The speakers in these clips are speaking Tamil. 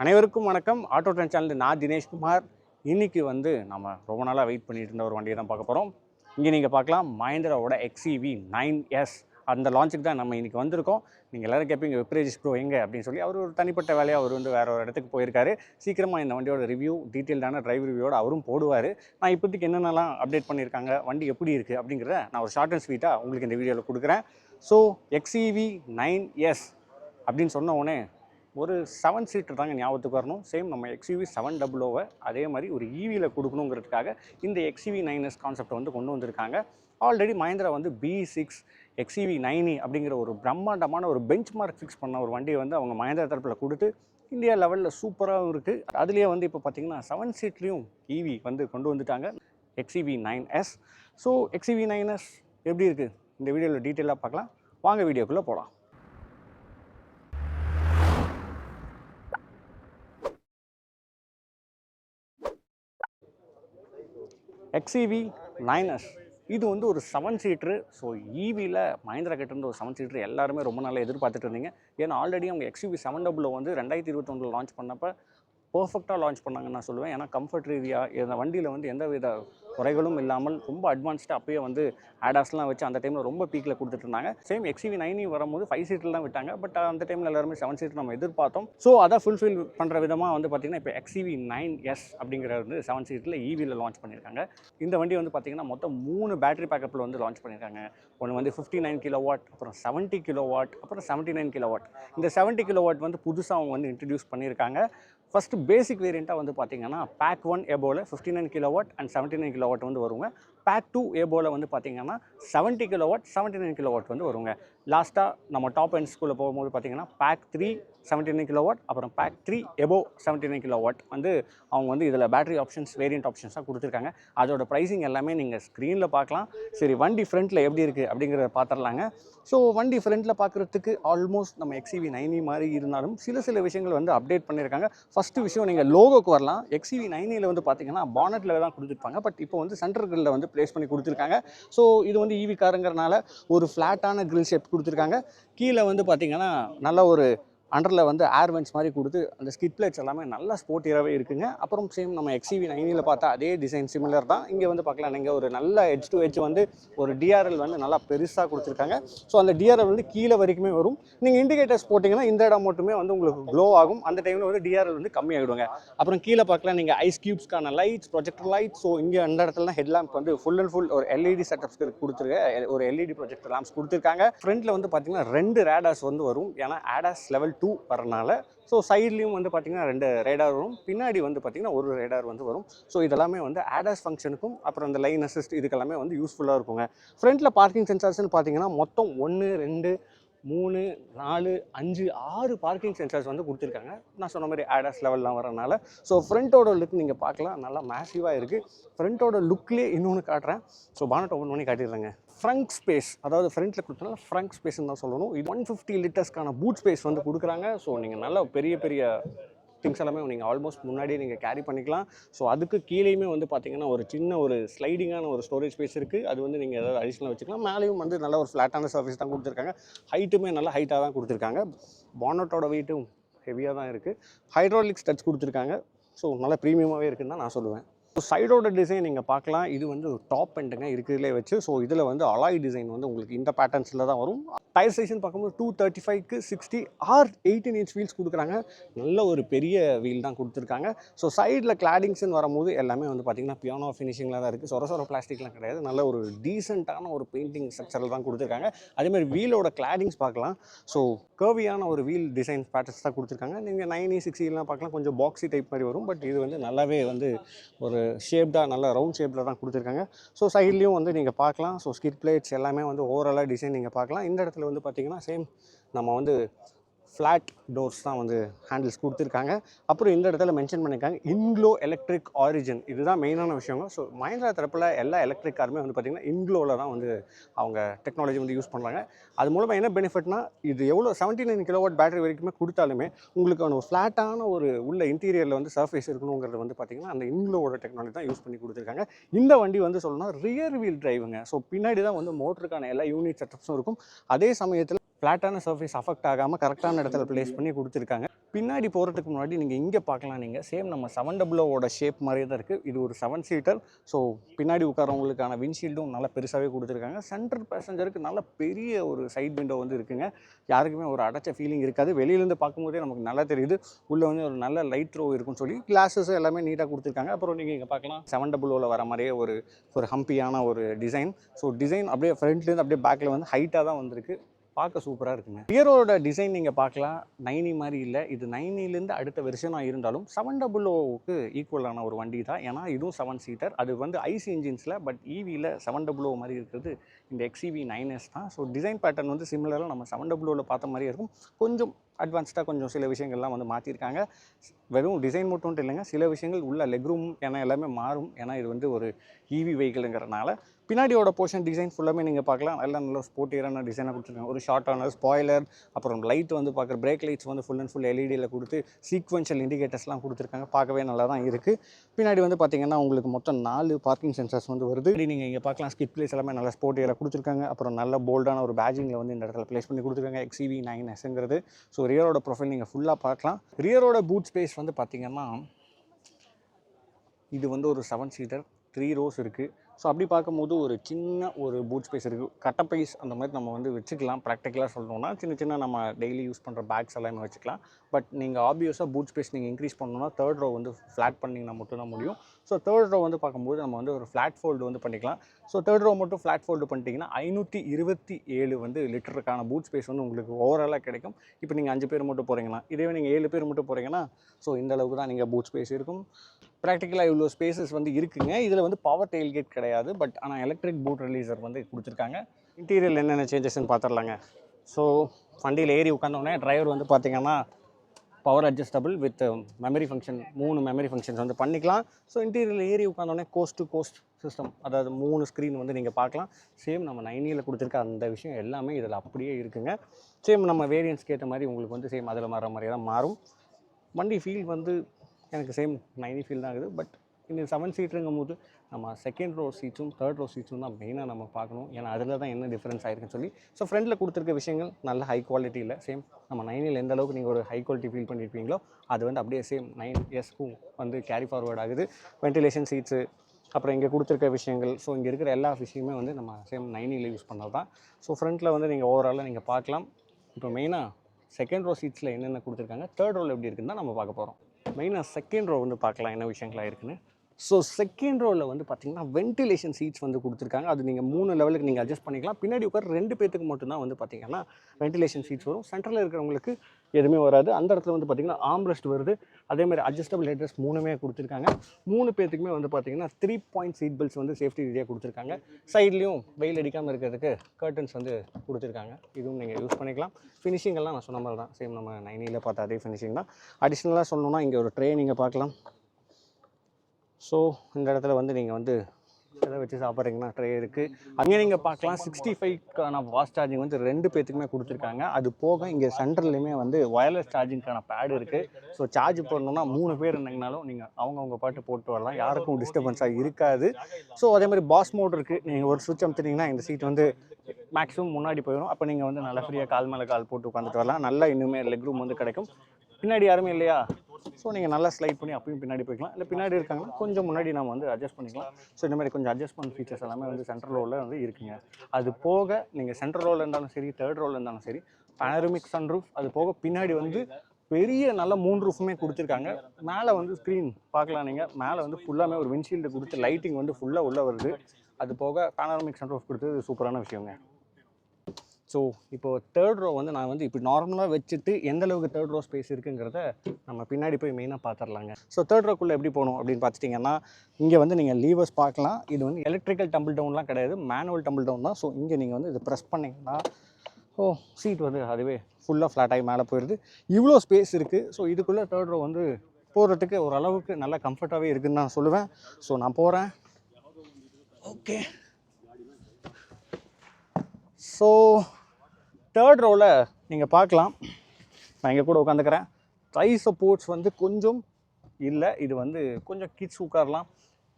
அனைவருக்கும் வணக்கம். ஆட்டோ ட்ரெண்ட் சேனல் நான் தினேஷ்குமார் இன்னைக்கு வந்து நம்ம ரொம்ப நாளாக வெயிட் பண்ணிட்டு இருந்த ஒரு வண்டியை தான் பார்க்க போகிறோம் இங்கே நீங்கள் பார்க்கலாம் மஹேந்திராவோட எக்ஸிவி நைன் எஸ் அந்த லான்ச்சுக்கு தான் நம்ம இன்றைக்கி வந்திருக்கோம். நீங்கள் எல்லாரும் கேட்பீங்க வெப்ரேஜஸ் ப்ரோ எங்கே? அப்படின்னு சொல்லி. அவர் ஒரு தனிப்பட்ட வேலையாக அவர் வந்து வேறு ஒரு இடத்துக்கு போயிருக்காரு. சீக்கிரமாக இந்த வண்டியோட ரிவ்யூ டீட்டெயில்டான டிரைவ் ரிவ்யூவோட அவரும் போடுவார். நான் இப்போதைக்கு என்னென்னலாம் அப்டேட் பண்ணியிருக்காங்க வண்டி எப்படி இருக்குது அப்படிங்கிறத நான் ஒரு ஷார்ட் அண்ட் ஸ்வீட்டாக உங்களுக்கு இந்த வீடியோவில் கொடுக்குறேன். ஸோ எக்ஸிவி நைன் எஸ் அப்படின்னு சொன்ன உடனே ஒரு செவன் சீட்டர் தாங்க ஞாபகத்துக்கு வரணும். சேம் நம்ம எக்ஸ்யூவி செவன் டபுள் ஓவை அதே மாதிரி ஒரு ஈவியில் கொடுக்கணுங்கிறதுக்காக இந்த எக்ஸ்யூவி நைனஸ் கான்செப்டை வந்து கொண்டு வந்திருக்காங்க. ஆல்ரெடி மஹேந்திரா வந்து பி சிக்ஸ் எக்ஸ்யூவி நைனி அப்படிங்கிற ஒரு பிரம்மாண்டமான ஒரு பெஞ்ச் மார்க் ஃபிக்ஸ் பண்ண ஒரு வண்டியை வந்து அவங்க மஹேந்திரா தரப்பில் கொடுத்து இந்தியா லெவலில் சூப்பராகவும் இருக்குது அதுலேயே வந்து இப்போ பார்த்தீங்கன்னா செவன் சீட்லேயும் ஈவி வந்து கொண்டு வந்துட்டாங்க. XEV nine S so XEV nine S எப்படி இருக்குது இந்த வீடியோவில் டீட்டெயிலாக பார்க்கலாம். வாங்க வீடியோக்குள்ளே போகலாம் எக்ஸிவி நைனஸ் இது வந்து ஒரு செவன் சீட்ரு ஸோ ஈவியில் மஹேந்திரா கிட்டேருந்து ஒரு செவன் சீட்ரு எல்லாருமே ரொம்ப நாளாக எதிர்பார்த்துட்டு இருந்தீங்க. ஏன்னா ஆல்ரெடி அவங்க எக்ஸிவி செவன் டபுளில் வந்து ரெண்டாயிரத்தி இருபத்தொன்னில் லான்ச் பண்ணப்போ பர்ஃபெக்டாக லான்ச் பண்ணாங்கன்னு நான் சொல்லுவேன். ஏன்னா கம்ஃபர்ட் ரீதியாக இந்த வண்டியில் வந்து எந்த வித குறைகளும் இல்லாமல் ரொம்ப அட்வான்ஸ்டாக அப்பயே வந்து ஆடாஸ்லாம் வச்சு அந்த டைமில் ரொம்ப பீக்கில் கொடுத்துட்டு இருந்தாங்க சேம் எக்ஸிவி நைனி e வரும்போது ஃபைவ் சீட்டில் தான் விட்டாங்க. பட் அந்த டைமில் எல்லாருமே செவன் சீட் நம்ம எதிர்பார்த்தோம். ஸோ அதை ஃபுல்ஃபில் பண்ணுற விதமாக வந்து பார்த்திங்கன்னா இப்போ எக்ஸிவி நைன் எஸ் அப்படிங்கிற வந்து செவன் சீட்டில் ஈவியில் லான்ச் பண்ணியிருக்காங்க. இந்த வண்டி வந்து பார்த்திங்கன்னா மொத்தம் மூணு பேட்டரி பேக்கப்பில் வந்து லான்ச் பண்ணியிருக்காங்க. ஒன்று வந்து ஃபிஃப்டி நைன் கிலோ வாட் அப்புறம் செவன்ட்டி கிலோ வாட் அப்புறம் செவன்ட்டி நைன் கிலோ வாட் இந்த செவன்ட்டி கிலோ வாட் வந்து புதுசாக அவங்க வந்து இன்ட்ரடியூஸ் பண்ணியிருக்காங்க. ஃபஸ்ட்டு பேசிக் வேரியண்ட்டாக வந்து பார்த்தீங்கன்னா pack one எபோவில் fifty nine kilo watt and seventy nine kilo watt வந்து வருங்க. பேக் டூ ஏபோவில் வந்து பார்த்தீங்கன்னா seventy kilo watt seventy nine kilo watt வந்து வருங்க. லாஸ்ட்டாக நம்ம டாப் எண்ட் ஸ்கூலில் போகும்போது பார்த்தீங்கன்னா pack three seventy nine kilo watt அப்புறம் pack three above seventy nine kilo watt வந்து அவங்க வந்து இதில் பேட்டரி ஆப்ஷன்ஸ் வேரியண்ட் ஆப்ஷன்ஸாக கொடுத்துருக்காங்க. அதோட ப்ரைஸிங் எல்லாமே நீங்கள் ஸ்க்ரீனில் பார்க்கலாம் சரி வண்டி ஃப்ரண்ட்டில் எப்படி இருக்குது அப்படிங்கிறத பார்த்துடலாங்க ஸோ வண்டி ஃப்ரண்ட்டில் பார்க்குறதுக்கு ஆல்மோஸ்ட் நம்ம எக்ஸிவி நைனி மாதிரி இருந்தாலும் சில சில விஷயங்கள் வந்து அப்டேட் பண்ணியிருக்காங்க ஃபஸ்ட்டு விஷயம் நீங்கள் லோகோக்கு வரலாம். எக்ஸிவி நைனியில் வந்து பார்த்தீங்கன்னா பானட்டில் தான் கொடுத்துருப்பாங்க. பட் இப்போ வந்து சென்டர் கிரில்ல வந்து ப்ளேஸ் பண்ணி கொடுத்துருக்காங்க. ஸோ இது வந்து ஈவி காருங்கிறனால ஒரு ஃப்ளாட்டான கிரில் ஷேப் கொடுத்துருக்காங்க. கீழே வந்து பார்த்தீங்கன்னா நல்ல ஒரு அண்டரில் வந்து ஏர் வென்ஸ் மாதிரி கொடுத்து அந்த ஸ்கிட் பிளேட்ஸ் எல்லாமே நல்லா ஸ்போர்ட்டியாகவே இருக்குங்க. அப்புறம் சேம் நம்ம எக்ஸிவி நைனியில் பார்த்தா அதே டிசைன் சிமிலர் தான். இங்கே வந்து பார்க்கலாம். நீங்கள் ஒரு நல்ல ஹெச் டு ஹெச் வந்து ஒரு டிஆர்எல் வந்து நல்லா பெருசாக கொடுத்துருக்காங்க. ஸோ அந்த டிஆர்எல் வந்து கீழே வரைக்குமே வரும். நீங்கள் இண்டிகேட்டர்ஸ் போட்டிங்கன்னா இந்த இடம் மட்டுமே வந்து உங்களுக்கு க்ளோ ஆகும். அந்த டைமில் வந்து டிஆர்எல் வந்து கம்மியாகிடுவாங்க அப்புறம் கீழே பார்க்கலாம். நீங்கள் ஐஸ் கியூப்ஸ்க்கான லைட்ஸ் ப்ரொஜெக்டர் லைட் ஸோ இங்கே அந்த இடத்துல ஹெட் லேம்ப் வந்து ஃபுல் அண்ட் ஃபுல் ஒரு எல்இடி செட்டப்ஸ்க்கு கொடுத்துருக்க ஒரு எல்இடி ப்ரொஜெக்டர் லேம்ப்ஸ் கொடுத்துருக்காங்க. ஃப்ரண்ட்டில் வந்து பார்த்தீங்கன்னா ரெண்டு ரேடாஸ் வந்து வரும். ஏன்னா ஆடாஸ் லெவல் டூ வரனால. ஸோ சைட்லேயும் வந்து பார்த்திங்கன்னா ரெண்டு ரேடார் வரும். பின்னாடி வந்து பார்த்திங்கன்னா ஒரு ரேடார் வந்து வரும். ஸோ இதெல்லாமே வந்து ஆடாஸ் ஃபங்க்ஷனுக்கும் அப்புறம் இந்த லைன் அசிஸ்ட் இதுக்கெல்லாமே வந்து யூஸ்ஃபுல்லாக இருக்குங்க. ஃப்ரண்ட்டில் பார்க்கிங் சென்சார்ஸ்னு பார்த்தீங்கன்னா மொத்தம் ஒன்று ரெண்டு மூணு நாலு அஞ்சு ஆறு பார்க்கிங் சென்சார்ஸ் வந்து கொடுத்துருக்காங்க. நான் சொன்ன மாதிரி ஆடாஸ் லெவல்லாம் வரனால ஸோ ஃப்ரண்ட்டோட லுக் நீங்கள் பார்க்கலாம். நல்லா மேசிவாக இருக்குது ஃப்ரண்ட்டோட லுக்லேயே இன்னொன்று காட்டுறேன். ஸோ பானட் ஓப்பன் பண்ணி காட்டிடுறேங்க. ஃப்ரங்க் ஸ்பேஸ் அதாவது ஃப்ரண்ட்டில் கொடுத்தனால ஃப்ரங்க் ஸ்பேஸ்னு தான் சொல்லணும். இது ஒன் ஃபிஃப்டி லிட்டர்ஸ்க்கான பூட் ஸ்பேஸ் வந்து கொடுக்குறாங்க. ஸோ நீங்கள் நல்லா பெரிய பெரிய திங்ஸ் எல்லாமே நீங்கள் ஆல்மோஸ்ட் முன்னாடியே நீங்கள் கேரி பண்ணிக்கலாம். ஸோ அதுக்கு கீழேயுமே வந்து பார்த்தீங்கன்னா ஒரு சின்ன ஒரு ஸ்லைடிங்கான ஒரு ஸ்டோரேஜ் ஸ்பேஸ் இருக்குது அது வந்து நீங்கள் ஏதாவது அடிஷ்னலாக வச்சுக்கலாம். மேலேயும் வந்து நல்ல ஒரு ஃப்ளாட்டான சர்ஃபேஸ் தான் கொடுத்துருக்காங்க. ஹைட்டுமே நல்ல ஹைட்டாக தான் கொடுத்துருக்காங்க. பானட்டோட வெயிட்டும் ஹெவியாக தான் இருக்குது ஹைட்ராலிக்ஸ் டச் கொடுத்துருக்காங்க. ஸோ நல்ல ப்ரீமியமாகவே இருக்குன்னு தான் நான் சொல்லுவேன். சைடோட டிசைன் நீங்கள் பார்க்கலாம். இது வந்து ஒரு டாப் பெண்ட்டுங்க இருக்கிறதுலே வச்சு ஸோ இதில் வந்து அலாய் டிசைன் வந்து உங்களுக்கு இந்த பேட்டர்ன்ஸில் தான் வரும். டயர் சைஸ்னு பார்க்கும்போது டூ தேர்ட்டி ஃபைவ்க்கு sixty R eighteen inch wheels கொடுக்குறாங்க. நல்ல ஒரு பெரிய வீல் தான் கொடுத்துருக்காங்க. ஸோ சைடில் கிளாடிங்ஸ்னு வரும்போது எல்லாமே வந்து பார்த்திங்கன்னா பியானோ ஃபினிஷிங்கில் தான் இருக்குது சொர சொர பிளாஸ்டிக்லாம் கிடையாது. நல்ல ஒரு டீசெண்டான ஒரு பெயிண்டிங் ஸ்ட்ரக்சரில் தான் கொடுத்துருக்காங்க. அதேமாதிரி வீலோட கிளாடிங்ஸ் பார்க்கலாம். ஸோ கர்வியான ஒரு வீல் டிசைன் பேட்டர்ஸ் தான் கொடுத்துருக்காங்க. நீங்கள் நைனி சிக்ஸ்டிலாம் e, e பார்க்கலாம். கொஞ்சம் பாக்ஸி டைப் மாதிரி வரும். பட் இது வந்து நல்லாவே வந்து ஒரு ஷேப்டாக நல்ல ரவுண்ட் ஷேப்பில் தான் கொடுத்துருக்காங்க. ஸோ சைட்லேயும் வந்து நீங்கள் பார்க்கலாம். ஸோ ஸ்கிட் பிளேட்ஸ் எல்லாமே வந்து ஓவராலாக டிசைன் நீங்கள் பார்க்கலாம். இந்த இடத்துல வந்து பார்த்தீங்கன்னா சேம் நம்ம வந்து ஃப்ளாட் டோர்ஸ் தான் வந்து ஹேண்டில்ஸ் கொடுத்துருக்காங்க. அப்புறம் இந்த இடத்துல மென்ஷன் பண்ணியிருக்காங்க இன்க்ளோ எலக்ட்ரிக் ஆரிஜின் இதுதான் மெயினான விஷயங்க. ஸோ மஹேந்திரா தரப்பில் எல்லா எலக்ட்ரிக் காருமே வந்து பார்த்திங்கன்னா இன்க்ளோவில் தான் வந்து அவங்க டெக்னாலஜி வந்து யூஸ் பண்ணுறாங்க அது மூலமாக என்ன பெனிஃபிட்னா இது எவ்வளோ செவன்ட்டி நைன் கிலோவாட் பேட்டரி வரைக்குமே கொடுத்தாலுமே உங்களுக்கு ஒரு ஃப்ளாட்டான ஒரு உள்ள இன்டீரியரில் வந்து சர்ஃபேஸ் இருக்கணுங்கிறது வந்து பார்த்திங்கன்னா அந்த இன்க்ளோவோட டெக்னாலஜி தான் யூஸ் பண்ணி கொடுத்துருக்காங்க. இந்த வண்டி வந்து சொல்லணும்னா ரியர் வீல் டிரைவுங்க ஸோ பின்னாடி தான் வந்து மோட்டருக்கான எல்லா யூனிட் செட்டப்ஸும் இருக்கும். அதே சமயத்தில் ஃப்ளாட்டான சர்ஃபேஸ் அஃபெக்ட் ஆகாமல் கரெக்டான இடத்துல ப்ளேஸ் பண்ணி கொடுத்துருக்காங்க. பின்னாடி போகிறதுக்கு முன்னாடி நீங்கள் இங்கே பார்க்கலாம் நீங்கள் சேம் நம்ம செவன் டபுளோட ஷேப் மாதிரியே தான் இருக்குது இது ஒரு செவன் சீட்டர் ஸோ பின்னாடி உட்காரவங்களுக்கான விண்ட்ஷீல்டும் நல்லா பெருசாகவே கொடுத்துருக்காங்க. சென்டர் பேசஞ்சருக்கு நல்ல பெரிய ஒரு சைட் விண்டோ வந்து இருக்குங்க. யாருக்குமே ஒரு அடைச்ச ஃபீலிங் இருக்காது. வெளியிலேருந்து பார்க்கும்போதே நமக்கு நல்லா தெரியுது. உள்ளே வந்து ஒரு நல்ல லைட் த்ரோ இருக்கும்னு சொல்லி கிளாஸஸ் எல்லாமே நீட்டாக கொடுத்துருக்காங்க. அப்புறம் நீங்கள் இங்கே பார்க்கலாம். செவன் டபுளோவில் வர மாதிரியே ஒரு ஒரு ஹம்பியான ஒரு டிசைன் ஸோ டிசைன் அப்படியே ஃப்ரண்ட்லேருந்து அப்படியே பேக்கில் வந்து ஹைட்டாக தான் வந்திருக்கு. பார்க்க சூப்பராக இருக்குங்க. பியரோட டிசைன் நீங்கள் பார்க்கலாம். நைனி மாதிரி இல்லை. இது நைனிலேருந்து அடுத்த வெர்ஷனாக இருந்தாலும் செவன் டபுளோவுக்கு ஈக்குவலான ஒரு வண்டி தான். ஏன்னா இதுவும் செவன் சீட்டர் அது வந்து ஐசி இன்ஜின்ஸில் பட் ஈவியில் செவன் டபுளோ மாதிரி இருக்கிறது இந்த எக்ஸிவி நைன் எஸ் தான். ஸோ டிசைன் பேட்டர்ன் வந்து சிமிலராக நம்ம செவன் டபுளோவில் பார்த்த மாதிரியே இருக்கும். கொஞ்சம் அட்வான்ஸ்டாக கொஞ்சம் சில விஷயங்கள்லாம் வந்து மாற்றிருக்காங்க வெறும் டிசைன் மட்டும் இல்லைங்க. சில விஷயங்கள் உள்ள லெக் ரூம் ஏன்னா எல்லாமே மாறும். ஏன்னா இது வந்து ஒரு ஈவி வெஹிக்கிளுங்கிறனால பின்னாடியோட போர்ஷன் டிசைன் ஃபுல்லாமே நீங்கள் பார்க்கலாம். நல்ல நல்ல ஸ்போர்ட்டியரான டிசைனாக கொடுத்துருக்காங்க. ஒரு ஷார்ட்டான ஸ்பாய்லர் அப்புறம் லைட் வந்து பார்க்குற பிரேக் லைட்ஸ் வந்து ஃபுல் அண்ட் ஃபுல் எல்இடியில் கொடுத்து சீக்வென்ஷியல் இண்டிகேட்டர்ஸ்லாம் கொடுத்துருக்காங்க. பார்க்கவே நல்லா தான் இருக்குது பின்னாடி வந்து பார்த்தீங்கன்னா உங்களுக்கு மொத்தம் நாலு பார்க்கிங் சென்சர்ஸ் வந்து வருது. நீங்கள் இங்கே பார்க்கலாம் ஸ்கிட் பிளேஸ் எல்லாமே நல்ல ஸ்போர்ட்டியராக கொடுத்துருக்காங்க. அப்புறம் நல்ல போல்டான ஒரு பேஜிங்கில் வந்து இந்த இடத்துல ப்ளேஸ் பண்ணி கொடுத்துருக்காங்க. எக்ஸிவி நைன் எஸ்ங்கிறது ஸோ ரியரோட ப்ரொஃபைல் நீங்கள் ஃபுல்லாக பார்க்கலாம். ரியரோட பூட் ஸ்பேஸ் வந்து பார்த்திங்கன்னா இது வந்து ஒரு செவன் சீட்டர் த்ரீ ரோஸ் இருக்குது ஸோ அப்படி பார்க்கும்போது ஒரு சின்ன ஒரு பூட் ஸ்பேஸ் இருக்குது கட்டப்பைஸ் அந்த மாதிரி நம்ம வந்து வச்சுக்கலாம். ப்ராக்டிக்கலாக சொல்லணும்னா சின்ன சின்ன நம்ம டெய்லி யூஸ் பண்ணுற பேக்ஸ் எல்லாமே வச்சுக்கலாம். பட் நீங்கள் ஆப்வியஸாக பூட் ஸ்பேஸ் நீங்கள் இன்க்ரீஸ் பண்ணணும்னா தேர்ட் ரோ வந்து ஃப்ளாட் பண்ணிங்கன்னா மட்டும்தான் முடியும். ஸோ தேர்ட் ரோ வந்து பார்க்கும்போது நம்ம வந்து ஒரு ஃப்ளாட் ஃபோல்டு வந்து பண்ணிக்கலாம். ஸோ தேர்ட் ரோ மட்டும் ஃப்ளாட் ஃபோல்டு பண்ணிட்டீங்கன்னா ஐநூற்றி இருபத்தி ஏழு வந்து லிட்டருக்கான பூட் ஸ்பேஸ் வந்து உங்களுக்கு ஓவராலாக கிடைக்கும். இப்போ நீங்கள் அஞ்சு பேர் மட்டும் போகிறீங்கன்னா இதே நீங்கள் ஏழு பேர் மட்டும் போகிறீங்கன்னா ஸோ இந்த அளவுக்கு தான் நீங்கள் பூட் ஸ்பேஸ் இருக்கும். ப்ராக்டிக்கலாக இவ்வளோ ஸ்பேசஸ் வந்து இருக்குங்க. இதில் வந்து பவர் டெயில் கேட் கிடையாது பட் ஆனால் எலக்ட்ரிக் பூட் ரிலீசர் வந்து கொடுத்துருக்காங்க. இன்டீரியர் என்னென்ன சேஞ்சஸ்ன்னு பார்த்துடலாங்க. ஸோ வண்டியில் ஏறி உட்காந்தோடனே டிரைவர் வந்து பார்த்தீங்கன்னா power adjustable with memory function மூணு மெமரி ஃபங்க்ஷன்ஸ் வந்து பண்ணிக்கலாம். ஸோ இன்டீரியரில் ஏறி உட்காந்தோடனே கோஸ்ட் டு கோஸ்ட் சிஸ்டம் அதாவது மூணு ஸ்க்ரீன் வந்து நீங்கள் பார்க்கலாம். சேம் நம்ம நைனியில் கொடுத்துருக்க அந்த விஷயம் எல்லாமே இதில் அப்படியே இருக்குங்க. சேம் நம்ம வேரியன்ஸ்க்கு ஏற்ற மாதிரி உங்களுக்கு வந்து சேம் அதில் மாற மாதிரி தான் மாறும். வண்டி ஃபீல் வந்து எனக்கு சேம் நைனி ஃபீல் தான் ஆகுது பட் இந்த செவன் சீட்டுங்கும் போது நம்ம செகண்ட் ரோ சீட்ஸும் தேர்ட் ரோ சீட்ஸும் தான் மெயினாக நம்ம பார்க்கணும். ஏன்னா அதில் தான் என்ன டிஃப்ரென்ஸ் ஆயிருக்குன்னு சொல்லி. ஸோ ஃப்ரண்ட்டில் கொடுத்துருக்க விஷயங்கள் நல்ல ஹை குவாலிட்டியில் சேம் நம்ம நைனில் எந்த அளவுக்கு நீங்கள் ஒரு ஹை குவாலிட்டி ஃபீல் பண்ணியிருப்பீங்களோ அது வந்து அப்படியே சேம் நைன் இயர்ஸ்க்கும் வந்து கேரி ஃபார்வர்ட் ஆகுது. வென்டிலேஷன் சீட்ஸு அப்புறம் இங்கே கொடுத்துருக்க விஷயங்கள். ஸோ இங்கே இருக்கிற எல்லா விஷயமே வந்து நம்ம சேம் நைனியில் யூஸ் பண்ணது தான். ஸோ ஃப்ரண்ட்டில் வந்து நீங்கள் ஓவராலாக நீங்கள் பார்க்கலாம். இப்போ மெயினாக செகண்ட் ரோ சீட்ஸில் என்னென்ன கொடுத்துருக்காங்க தேர்ட் ரோவில் எப்படி இருக்குன்னு தான் நம்ம பார்க்க போகிறோம் மெயினாக செகண்ட் ரோ வந்து பார்க்கலாம் என்ன விஷயங்களாக இருக்குன்னு. ஸோ செகண்ட் ரோவில் வந்து பார்த்தீங்கன்னா வென்டிலேஷன் சீட்ஸ் வந்து கொடுத்துருக்காங்க. அது நீங்கள் மூணு லெவலுக்கு நீங்கள் அட்ஜஸ்ட் பண்ணிக்கலாம். பின்னாடி உட்கார ரெண்டு பேத்துக்கு மட்டும்தான் வந்து பார்த்தீங்கன்னா வென்டிலேஷன் சீட்ஸ் வரும். சென்டரில் இருக்கிறவங்களுக்கு எதுவுமே வராது. அந்த இடத்துல வந்து பார்த்தீங்கன்னா ஆம்ரெஸ்ட் வருது. அதே மாதிரி அட்ஜஸ்டபிள் ஹெட்ரஸ் மூணுமே கொடுத்துருக்காங்க. மூணு பேத்துக்குமே வந்து பார்த்தீங்கன்னா த்ரீ பாயிண்ட் சீட் பெல்ட்ஸ் வந்து சேஃப்டி ரீதியாக கொடுத்துருக்காங்க. சைட்லேயும் வெயில் அடிக்காமல் இருக்கிறதுக்கு கர்டன்ஸ் வந்து கொடுத்துருக்காங்க. இதுவும் நீங்கள் யூஸ் பண்ணிக்கலாம். ஃபினிஷிங்கெல்லாம் நான் சொன்ன மாதிரி தான் சேம் நம்ம நைனியில் பார்த்த அதே ஃபினிஷிங் தான். அடிஷ்னலாக சொல்லணும்னா இங்கே ஒரு ட்ரே நீங்கள் பார்க்கலாம். ஸோ இந்த இடத்துல வந்து நீங்கள் வந்து எதை வச்சு சாப்பிட்றீங்கன்னா ட்ரே இருக்குது அங்கே நீங்கள் பார்க்கலாம். சிக்ஸ்டி ஃபைவ்க்கான வாஸ் சார்ஜிங் வந்து ரெண்டு பேத்துக்குமே கொடுத்துருக்காங்க. அது போக இங்கே சென்டர்லேயுமே வந்து ஒயர்லெஸ் சார்ஜிங்க்கான பேடு இருக்குது ஸோ சார்ஜ் பண்ணணும்னா மூணு பேர் இருந்தீங்கனாலும் நீங்கள் அவங்கவுங்க பாட்டு போட்டு வரலாம். யாருக்கும் டிஸ்டர்பன்ஸாக இருக்காது. ஸோ அதே மாதிரி பாஸ் மோட் இருக்குது நீங்கள் ஒரு சுவிட்ச் அமுத்துனீங்கன்னா இந்த சீட் வந்து மேக்ஸிமம் முன்னாடி போயிடும். அப்போ நீங்கள் வந்து நல்லா ஃப்ரீயாக கால் மேலே கால் போட்டு உட்காந்துட்டு வரலாம். நல்லா இன்னுமே லெக் ரூம் வந்து கிடைக்கும். பின்னாடி யாருமே இல்லையா? ஸோ நீங்கள் நல்லா ஸ்லைட் பண்ணி அப்பயும் பின்னாடி போய்க்கலாம். இல்லை பின்னாடி இருக்காங்கன்னா கொஞ்சம் முன்னாடி நம்ம வந்து அட்ஜஸ்ட் பண்ணிக்கலாம். ஸோ இந்த மாதிரி கொஞ்சம் அட்ஜஸ்ட்மெண்ட் ஃபீச்சர்ஸ் எல்லாமே வந்து சென்ட்ரல் ரோலில் வந்து இருக்குங்க. அது போக நீங்கள் சென்ட்ரல் ரோலில் இருந்தாலும் சரி தேர்ட் ரோலில் இருந்தாலும் சரி பேனரமிக் சன்ரூஃப் அது போக பின்னாடி வந்து பெரிய நல்ல மூணு ரூஃபுமே கொடுத்துருக்காங்க. மேலே வந்து ஸ்க்ரீன் பார்க்கலாம் நீங்கள் மேலே வந்து ஃபுல்லாமே ஒரு விண்ட்ஷீல்டு கொடுத்து லைட்டிங் வந்து ஃபுல்லாக உள்ளே வருது. அது போக பேனரமிக் சன்ரூஃப் கொடுத்தது சூப்பரான விஷயங்க. ஸோ இப்போ தேர்ட் ரோ வந்து நான் வந்து இப்படி நார்மலாக வச்சுட்டு எந்த அளவுக்கு தேர்ட் ரோ ஸ்பேஸ் இருக்குங்கிறத நம்ம பின்னாடி போய் மெயினாக பார்த்துடலாங்க ஸோ தேர்ட் ரோக்குள்ளே எப்படி போகணும் அப்படின்னு பார்த்துட்டிங்கன்னா இங்கே வந்து நீங்கள் லீவர்ஸ் பார்க்கலாம். இது வந்து எலக்ட்ரிக்கல் டம்பிள் டவுன்லாம் கிடையாது. மேனுவல் டம்பிள் டவுன் தான். ஸோ இங்கே நீங்கள் வந்து இதை ப்ரெஸ் பண்ணிங்கன்னா ஓ சீட் வந்து அதுவே ஃபுல்லாக ஃப்ளாட் ஆகி மேலே போயிடுது இவ்வளோ ஸ்பேஸ் இருக்குது ஸோ இதுக்குள்ளே தேர்ட் ரோ வந்து போகிறதுக்கு ஓரளவுக்கு நல்ல கம்ஃபர்ட்டாகவே இருக்குதுன்னு நான் சொல்லுவேன். ஸோ நான் போகிறேன் ஓகே ஸோ தேர்ட் ரோவில் நீங்கள் பார்க்கலாம். நான் இங்கே கூட உட்காந்துக்கிறேன் ட்ரை சப்போர்ட்ஸ் வந்து கொஞ்சம் இல்லை இது வந்து கொஞ்சம் கிட்ஸ் உட்காரலாம்.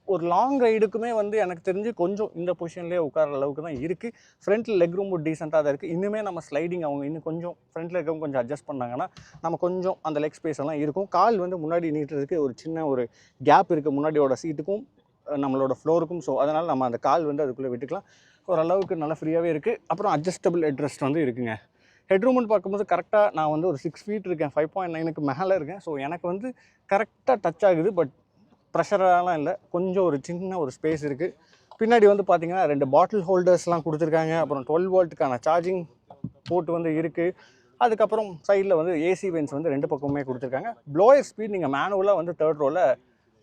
ஒரு லாங் ரைடுக்குமே வந்து எனக்கு தெரிஞ்சு கொஞ்சம் இந்த பொசிஷன்லேயே உட்கார அளவுக்கு தான் இருக்குது ஃப்ரண்ட்டில் லெக் ரூம் டீசெண்டாக தான் இருக்குது இன்னுமே நம்ம ஸ்லைடிங் அவங்க இன்னும் கொஞ்சம் ஃப்ரண்ட்டில் இருக்கவங்க கொஞ்சம் அட்ஜஸ்ட் பண்ணாங்கன்னா நம்ம கொஞ்சம் அந்த லெக் ஸ்பேஸ் எல்லாம் இருக்கும். கால் வந்து முன்னாடி நீட்டுறதுக்கு ஒரு சின்ன ஒரு கேப் இருக்குது முன்னாடியோட சீட்டுக்கும் நம்மளோட ஃப்ளோருக்கும் ஸோ அதனால் நம்ம அந்த கால் வந்து அதுக்குள்ளே விட்டுக்கலாம். ஓரளவுக்கு நல்லா ஃப்ரீயாகவே இருக்குது அப்புறம் அட்ஜஸ்டபிள் ஹெட்ரெஸ்ட் வந்து இருக்குங்க. ஹெட்ரூம்னு பார்க்கும்போது கரெக்டாக நான் வந்து ஒரு சிக்ஸ் ஃபீட் இருக்கேன். ஃபைவ் பாயிண்ட் நைனுக்கு மேலே இருக்கேன். ஸோ எனக்கு வந்து கரெக்டாக டச் ஆகுது பட் ப்ரெஷரெலாம் இல்லை. கொஞ்சம் ஒரு சின்ன ஒரு ஸ்பேஸ் இருக்குது பின்னாடி வந்து பார்த்தீங்கன்னா ரெண்டு பாட்டில் ஹோல்டர்ஸ்லாம் கொடுத்துருக்காங்க. அப்புறம் டுவெல் வோல்ட்டுக்கான சார்ஜிங் போட்டு வந்து இருக்குது அதுக்கப்புறம் சைடில் வந்து ஏசி வென்ஸ் வந்து ரெண்டு பக்கமுமே கொடுத்துருக்காங்க. ப்ளோயர் ஸ்பீட் நீங்கள் மேனுவலாக வந்து தேர்ட் ரோவில்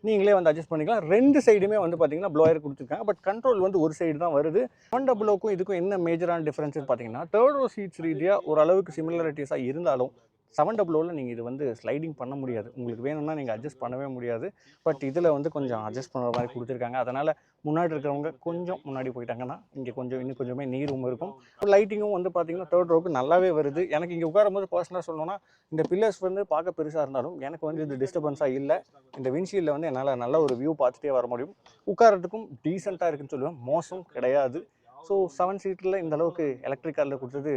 நீங்களே வந்து அட்ஜஸ்ட் பண்ணிக்கலாம். ரெண்டு சைடுமே வந்து பார்த்தீங்கன்னா ப்ளோயர் கொடுத்துருக்காங்க. பட் கண்ட்ரோல் வந்து ஒரு சைடு தான் வருது. ஒன் டபுளோக்கும் இதுக்கும் என்ன மேஜரான டிஃப்ரென்ஸ் பார்த்தீங்கன்னா தேர்ட் ரோ சீட்ஸ் ரீதியாக ஓரளவுக்கு சிமிலாரிட்டிஸாக இருந்தாலும் செவன் டபுளோவில் நீங்கள் இது வந்து ஸ்லைடிங் பண்ண முடியாது. உங்களுக்கு வேணும்னா நீங்கள் அட்ஜஸ்ட் பண்ணவே முடியாது. பட் இதில் வந்து கொஞ்சம் அட்ஜஸ்ட் பண்ணுற மாதிரி கொடுத்துருக்காங்க. அதனால் முன்னாடி இருக்கிறவங்க கொஞ்சம் முன்னாடி போயிட்டாங்கன்னா இங்கே கொஞ்சம் இன்னும் கொஞ்சமே நீரும் இருக்கும். லைட்டிங்கும் வந்து பார்த்தீங்கன்னா தேர்ட் ரோக்கு நல்லாவே வருது. எனக்கு இங்கே உட்காரும்போது பர்சனலாக சொல்லணும்னா இந்த பில்லர்ஸ் வந்து பார்க்க பெருசாக இருந்தாலும் எனக்கு வந்து இது டிஸ்டர்பன்ஸாக இல்லை. இந்த விண்ட்ஷீல்டில் வந்து என்னால் நல்ல ஒரு வியூ பார்த்துட்டே வர முடியும். உட்காரத்துக்கும் டீசெண்டாக இருக்குன்னு சொல்லுவேன். மோசம் கிடையாது. ஸோ செவன் சீட்டில் இந்த அளவுக்கு எலக்ட்ரிக் காரில் கொடுத்தது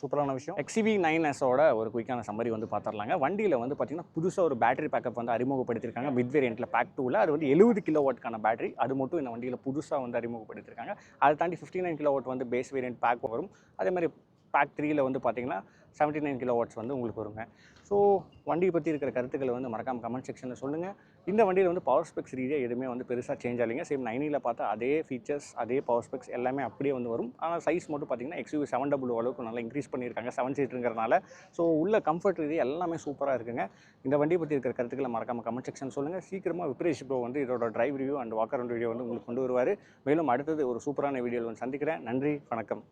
சூப்பரான விஷயம். எக்ஸிவி நைன் எஸோட ஒரு குயிக்கான சம்மரி வந்து பார்த்துடலாங்க வண்டியில் வந்து பார்த்தீங்கன்னா புதுசாக ஒரு பேட்டரி பேக்கப் வந்து அறிமுகப்படுத்தியிருக்காங்க மிட் வேரியண்ட்டில் பேக் டூவில் அது வந்து எழுபது கிலோ வாட்க்கான பேட்டரி அது மட்டும் இந்த வண்டியில் புதுசாக வந்து அறிமுகப்படுத்தியிருக்காங்க அதை தாண்டி ஃபிஃப்டி நைன் கிலோ வாட் வந்து பேஸ் வேரியண்ட் பேக் வரும். அதே மாதிரி பேக் த்ரீயில் வந்து பார்த்தீங்கன்னா செவன்ட்டி நைன் கிலோ வாட்ஸ் வந்து உங்களுக்கு வருங்க. ஸோ வண்டியை பற்றி இருக்கிற கருத்துக்களை வந்து மறக்காமல் கமெண்ட் செக்ஷனில் சொல்லுங்கள் இந்த வண்டியில் வந்து பவர் ஸ்பெக்ஸ் ரீதியாக எதுவுமே வந்து பெருசாக சேஞ்ச் ஆகலைங்க. சேம் நைனியில் பார்த்தா அதே ஃபீச்சர்ஸ் அதே பவர் ஸ்பெக்ஸ் எல்லாமே அப்படியே வந்து வரும். ஆனால் சைஸ் மட்டும் பார்த்தீங்கன்னா எக்ஸ்யூவி செவன் டபுள் அளவுக்கு நல்லா இன்க்ரீஸ் பண்ணியிருக்காங்க. செவன் சீட்டுங்கிறனால ஸோ உள்ள கம்ஃபர்ட் ரீதி எல்லாமே சூப்பராக இருக்குங்க. இந்த வண்டியை பற்றி இருக்கிற கருத்துக்களை மறக்காம கமெண்ட் செக்ஷன் சொல்லுங்கள் சீக்கிரமாக விப்ரேஷ் ப்ரோ வந்து இதோட drive review and walker video வந்து உங்களுக்கு கொண்டு வருவார். மேலும் அடுத்தது ஒரு சூப்பரான வீடியோவில் வந்து சந்திக்கிறேன். நன்றி வணக்கம்.